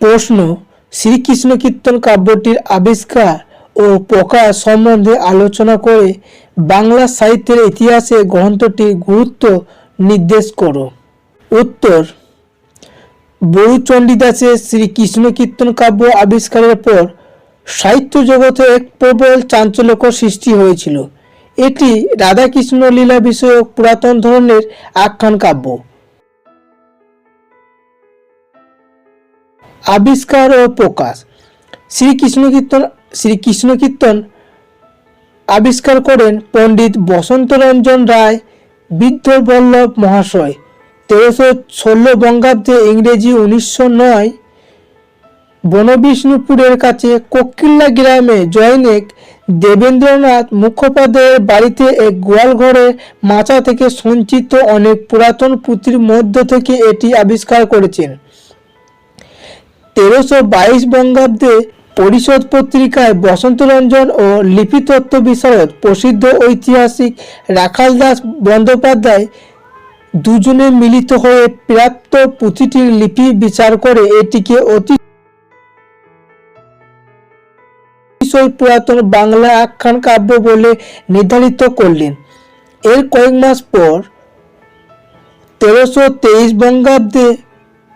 প্রশ্ন, শ্রীকৃষ্ণ কীর্তন কাব্যটির আবিষ্কার ও প্রকাশ সম্বন্ধে আলোচনা করে বাংলা সাহিত্যের ইতিহাসে গ্রন্থটির গুরুত্ব নির্দেশ করো। উত্তর, বরুচণ্ডীদাসের শ্রীকৃষ্ণ কীর্তন কাব্য আবিষ্কারের পর সাহিত্য জগতে এক প্রবল চাঞ্চল্যকর সৃষ্টি হয়েছিল। এটি রাধাকৃষ্ণ লীলা বিষয়ক পুরাতন ধরনের আখ্যান কাব্য। আবিষ্কার ও প্রকাশ। শ্রীকৃষ্ণ কীর্তন শ্রীকৃষ্ণ কীর্তন আবিষ্কার করেন পণ্ডিত বসন্তরঞ্জন রায় বৃদ্ধবল্লভ মহাশয়। তেরোশো ষোলো বঙ্গাব্দে ইংরেজি উনিশশো নয়, বনবিষ্ণুপুরের কাছে কোকিল্লা গ্রামে জয়নেক দেবেন্দ্রনাথ মুখোপাধ্যায়ের বাড়িতে এক গোয়াল ঘরের মাচা থেকে সঞ্চিত অনেক পুরাতন পুঁথির মধ্য থেকে এটি আবিষ্কার করেছেন। তেরোশো বাইশ বঙ্গাব্দে পরিষদ পত্রিকায় বসন্তরঞ্জন ও লিপিতত্ত্ব বিশারদ প্রসিদ্ধ ঐতিহাসিক রাখাল দাস বন্দ্যোপাধ্যায় দুজনে মিলিত হয়ে প্রাপ্ত পুঁথিটির লিপি বিচার করে এটিকে অতি পুরাতন বাংলা আখ্যান কাব্য বলে নির্ধারিত করলেন। এর কয়েক মাস পর তেরোশো তেইশ বঙ্গাব্দে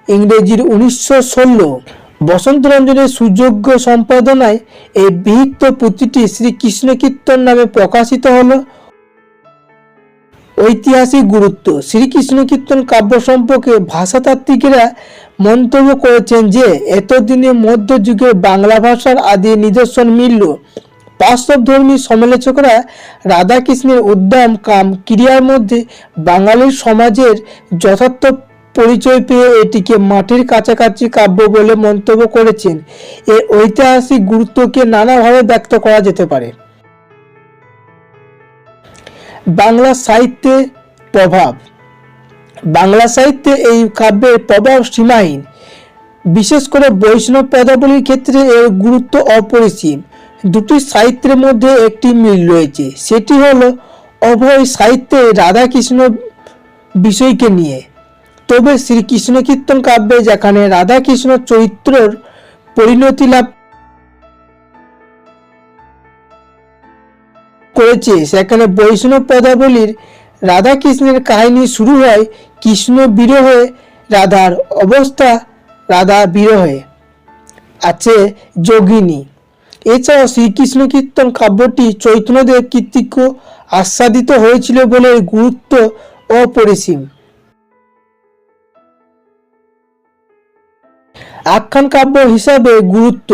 ইংরেজির উনিশশো ষোলো বসন্তরঞ্জনের সুযোগ্য সম্পাদনায় এই বিহিত পুঁথিটি শ্রীকৃষ্ণ কীর্তন নামে প্রকাশিত হল। ঐতিহাসিক গুরুত্ব, শ্রীকৃষ্ণ কীর্তন কাব্য সম্পর্কে ভাষাতাত্ত্বিকেরা মন্তব্য করেছেন যে এতদিনে মধ্যযুগের বাংলা ভাষার আদি নিদর্শন মিলল। বাস্তবধর্মী সমালোচকরা রাধাকৃষ্ণের উদ্যম কাম ক্রিয়ার মধ্যে বাঙালির সমাজের যথার্থ পরিচয় পেয়ে এটিকে মাটির কাছাকাছি কাব্য বলে মন্তব্য করেছেন। এর ঐতিহাসিক গুরুত্বকে নানাভাবে ব্যক্ত করা যেতে পারে। বাংলা সাহিত্যে প্রভাব। বাংলা সাহিত্যে এই কাব্যের প্রভাব সীমাহীন। বিশেষ করে বৈষ্ণব পদাবলীর ক্ষেত্রে এর গুরুত্ব অপরিসীম। দুটি সাহিত্যের মধ্যে একটি মিল রয়েছে। সেটি হলো, অভয় সাহিত্যে রাধাকৃষ্ণ বিষয়কে নিয়ে। তবে শ্রীকৃষ্ণ কীর্তন কাব্যে যেখানে রাধাকৃষ্ণ চরিত্রর পরিণতি লাভ করেছে, সেখানে বৈষ্ণব পদাবলীর রাধাকৃষ্ণের কাহিনী শুরু হয় কৃষ্ণ বিরহে, রাধার অবস্থা রাধা বিরহে, আছে যোগিনী। এছাড়াও শ্রীকৃষ্ণ কীর্তন কাব্যটি চৈতন্যদেব কীর্তিক্য আস্বাদিত হয়েছিল বলে গুরুত্ব অপরিসীম। আখ্যান কাব্য হিসাবে গুরুত্ব।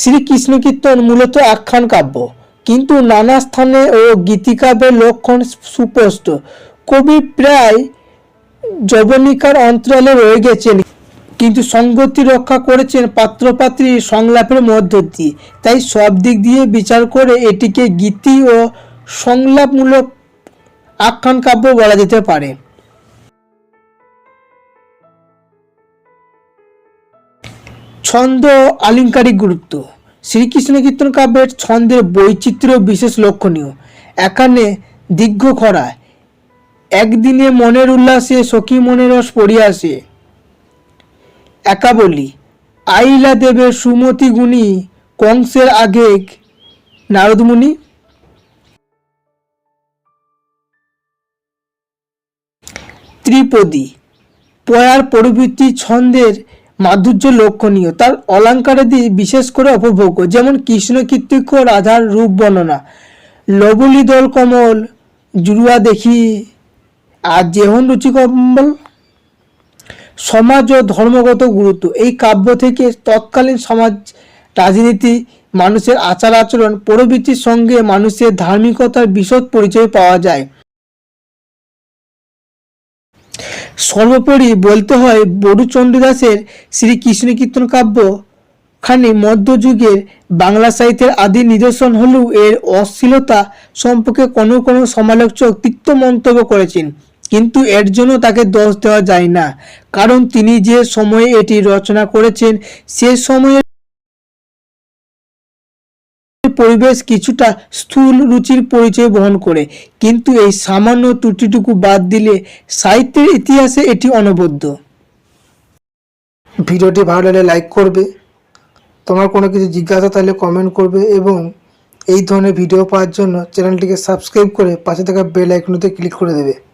শ্রীকৃষ্ণ কীর্তন মূলত আখ্যান কাব্য, কিন্তু নানা স্থানে ও গীতিকাব্যের লক্ষণ সুস্পষ্ট। কবি প্রায় যবনিকার অন্তরালে রয়ে গেছেন, কিন্তু সঙ্গতি রক্ষা করেছেন পাত্রপাত্রী সংলাপের মধ্য দিয়ে। তাই সব দিক দিয়ে বিচার করে এটিকে গীতি ও সংলাপমূলক আখ্যান কাব্য বলা যেতে পারে। ছন্দ ও আলংকারিক গুরুত্ব। শ্রীকৃষ্ণ কীর্তন কাব্যের ছন্দের বৈচিত্র্য বিশেষ লক্ষণীয়। এখানে দীর্ঘ খরা, একদিনে মনের উল্লাসে সখী মনের রস পড়িয়াছে একা বলি আইলা দেবের সুমতি গুণী কংসের আগে নারদমুনি। ত্রিপদী পয়ার প্রবৃত্তি ছন্দের মাধুর্য লক্ষণীয়। তার অলঙ্কারাদি বিশেষ করে অপভোগ্য যেমন কৃষ্ণ কীর্তিক্য রাধার রূপ বর্ণনা। লবলি দল কমল, জুড়ুয়া দেখি, আর যেহন রুচি কম্বল। সমাজ ও ধর্মগত গুরুত্ব, এই কাব্য থেকে তৎকালীন সমাজ, রাজনীতি, মানুষের আচার আচরণ, প্রবৃত্তির সঙ্গে মানুষের ধার্মিকতার বিশদ পরিচয় পাওয়া যায়। সর্বোপরি বলতে হয় বড়ু চণ্ডীদাসের শ্রীকৃষ্ণ কীর্তন কাব্য। খানি মধ্যযুগের বাংলা সাহিত্যের আদি নিদর্শন হলেও এর অশ্লীলতা সম্পর্কে কোনো কোনো সমালোচক তিক্ত মন্তব্য করেছেন। কিন্তু এর জন্য তাকে দোষ দেওয়া যায় না। কারণ তিনি যে সময়ে এটি রচনা করেছেন, সে সময়ের পরিবেশ কিছুটা স্থূল রুচির পরিচয় বহন করে। কিন্তু এই সামান্য ত্রুটিটুকু বাদ দিলে সাহিত্যের ইতিহাসে এটি অনবদ্য। ভিডিওটি ভালো লাগলে লাইক করবে। তোমার কোনো কিছু জিজ্ঞাসা তাহলে কমেন্ট করবে এবং এই ধরনের ভিডিও পাওয়ার জন্য চ্যানেলটিকে সাবস্ক্রাইব করে পাশে থাকা বেল আইকনটিতে ক্লিক করে দেবে।